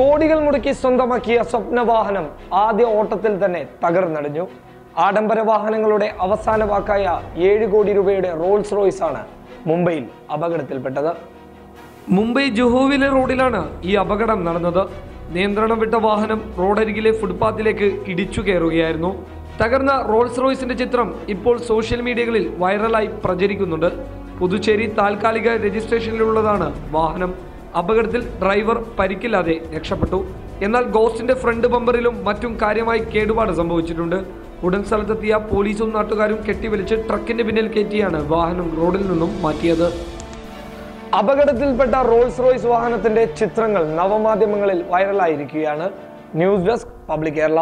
കോടികൾ മുടക്കി സ്വന്തമാക്കിയ സ്വപ്ന വാഹനം ആദ്യ ഓട്ടത്തിൽ തന്നെ തകർന്നടിഞ്ഞു. ആഡംബര വാഹനങ്ങളുടെ അവസാന വാക്കായ ഏഴ് കോടി രൂപയുടെ റോൾസ് റോയ്സ് ആണ് മുംബൈയിൽ അപകടത്തിൽപ്പെട്ടത്. മുംബൈ ജുഹുവിലെ റോഡിലാണ് ഈ അപകടം നടന്നത്. നിയന്ത്രണം വിട്ട വാഹനം റോഡരികിലെ ഫുട്പാത്തിലേക്ക് ഇടിച്ചു കയറുകയായിരുന്നു. തകർന്ന റോൾസ് റോയ്സിന്റെ ചിത്രം ഇപ്പോൾ സോഷ്യൽ മീഡിയകളിൽ വൈറലായി പ്രചരിക്കുന്നുണ്ട്. പുതുച്ചേരി താൽക്കാലിക രജിസ്ട്രേഷനിലുള്ളതാണ് വാഹനം. അപകടത്തിൽ ഡ്രൈവർ പരിക്കില്ലാതെ രക്ഷപ്പെട്ടു. എന്നാൽ ഗോസ്റ്റിന്റെ ഫ്രണ്ട് ബമ്പറിലും മറ്റും കാര്യമായി കേടുപാട് സംഭവിച്ചിട്ടുണ്ട്. ഉടൻ സ്ഥലത്തെത്തിയ പോലീസും നാട്ടുകാരും കെട്ടിവലിച്ച് ട്രക്കിന്റെ പിന്നിൽ കയറ്റിയാണ് വാഹനം റോഡിൽ നിന്നും മാറ്റിയത്. അപകടത്തിൽപ്പെട്ട റോൾസ് റോയ്സ് വാഹനത്തിന്റെ ചിത്രങ്ങൾ നവമാധ്യമങ്ങളിൽ വൈറലായിരിക്കുകയാണ്. News desk public Kerala.